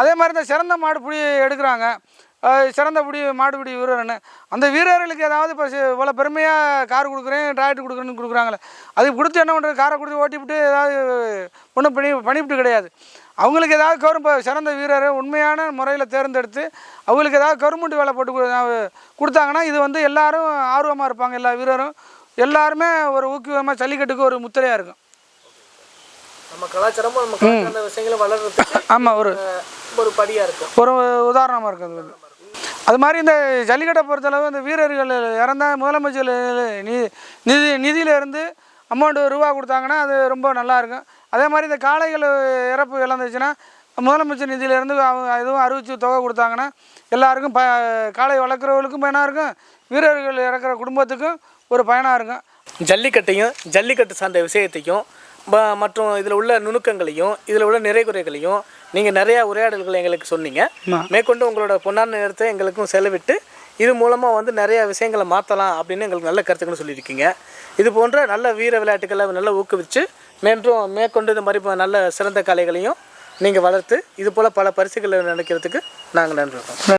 அதே மாதிரி இந்த சிறந்த மாடு பிடி எடுக்கிறாங்க. சிறந்த பிடி மாடுபிடி வீரர்னு. அந்த வீரர்களுக்கு ஏதாவது இப்போ இவ்வளோ பெருமையாக கார் கொடுக்குறேன் டிராக்டர் கொடுக்குறேன்னு கொடுக்குறாங்களே அது கொடுத்து என்ன பண்ணுறது காரை கொடுத்து ஓட்டிவிட்டு ஏதாவது ஒன்றும் பண்ணி பண்ணிவிட்டு கிடையாது. அவங்களுக்கு ஏதாவது கவர்மெண்ட் சிறந்த வீரர் உண்மையான முறையில் தேர்ந்தெடுத்து அவங்களுக்கு ஏதாவது கவர்மெண்ட் வேலை போட்டு கொடுத்தாங்கன்னா இது வந்து எல்லாரும் ஆர்வமாக இருப்பாங்க எல்லா வீரரும். எல்லாருமே ஒரு ஊக்குவமாக ஜல்லிக்கட்டுக்கு ஒரு முத்திரையாக இருக்கும். நம்ம கலாச்சாரமும் நம்ம விஷயங்களும் வளர்றதுக்கு ஆமாம் ஒரு ஒரு படியா இருக்கும் ஒரு உதாரணமாக இருக்குது அது மாதிரி இந்த ஜல்லிக்கட்டை பொறுத்தளவு இந்த வீரர்கள் இறந்தா முதலமைச்சர் நி நிதி நிதியிலேருந்து அமௌண்ட் ரூபா கொடுத்தாங்கன்னா அது ரொம்ப நல்லா இருக்கும். அதே மாதிரி இந்த காளைகள் இறப்பு இழந்துச்சுன்னா முதலமைச்சர் நிதியிலேருந்து அவங்க எதுவும் அறிவிச்சு தொகை கொடுத்தாங்கன்னா எல்லாருக்கும் ப காளை வளர்க்குறவங்களுக்கும் பயனாக இருக்கும். வீரர்கள் இறக்குற குடும்பத்துக்கும் ஒரு பயனாக இருக்கும். ஜல்லிக்கட்டையும் ஜல்லிக்கட்டு சார்ந்த விஷயத்தையும் மற்றும் இதில் உள்ள நுணுக்கங்களையும் இதில் உள்ள நிறை குறைகளையும் நீங்கள் நிறையா உரையாடல்களை எங்களுக்கு சொன்னீங்க. மேற்கொண்டு உங்களோட பொன்னான நேரத்தை எங்களுக்கும் செலவிட்டு இது மூலமாக வந்து நிறையா விஷயங்களை மாற்றலாம் அப்படின்னு எங்களுக்கு நல்ல கருத்துக்கள் சொல்லியிருக்கீங்க. இது போன்ற நல்ல வீர விளையாட்டுகளை நல்லா ஊக்குவிச்சு மேற்றும் மேற்கொண்டு இந்த மாதிரி நல்ல சிறந்த கலைகளையும் நீங்கள் வளர்த்து இது போல் பல பரிசுகளை நினைக்கிறதுக்கு நாங்கள் நன்றி